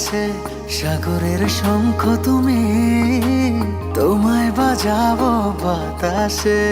আকাশে সাগরের শঙ্খ তুমি তোমায় বাজাবো বাতাসে।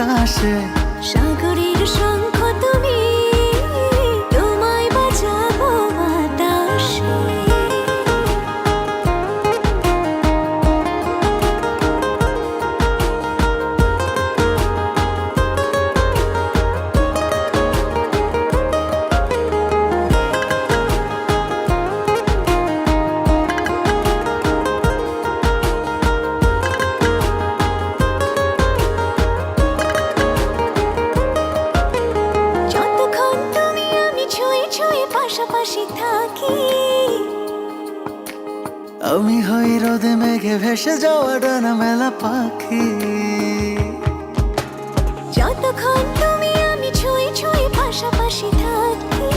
আকাশে সাগরের শঙ্খ তুমি রোদে মেঘে ভেসে যাওয়া ডানা মেলা পাখি। যতক্ষণ তুমি আমি ছুঁয়ে ছুঁয়ে পাশাপাশি থাকি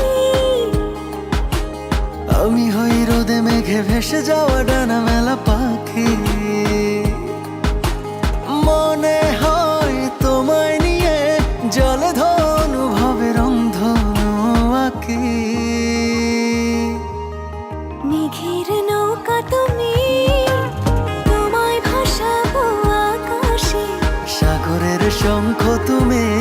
আমি হই রোদে মেঘে ভেসে যাওয়া ডানা মেলা সাগরের শঙ্খ তুমি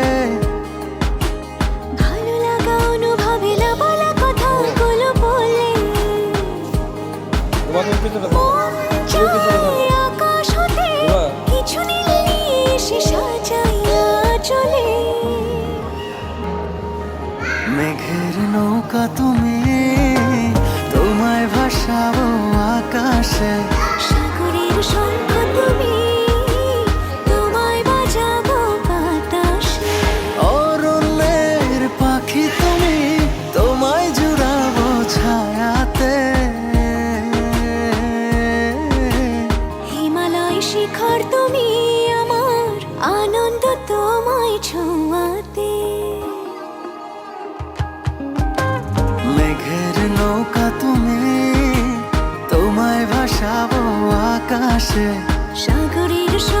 মেঘের নৌকা তুমি তোমায় ভাসাবো আকাশে। আকাশে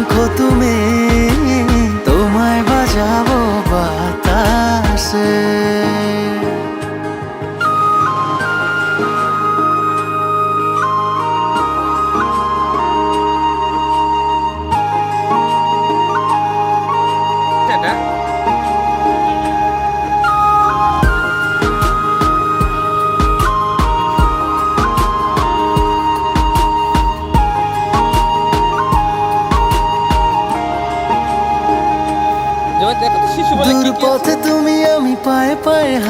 সাগরের শঙ্খ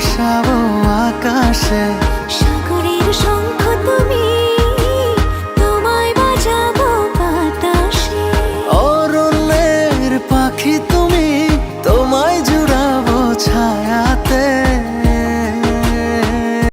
ভাসাবো আকাশে।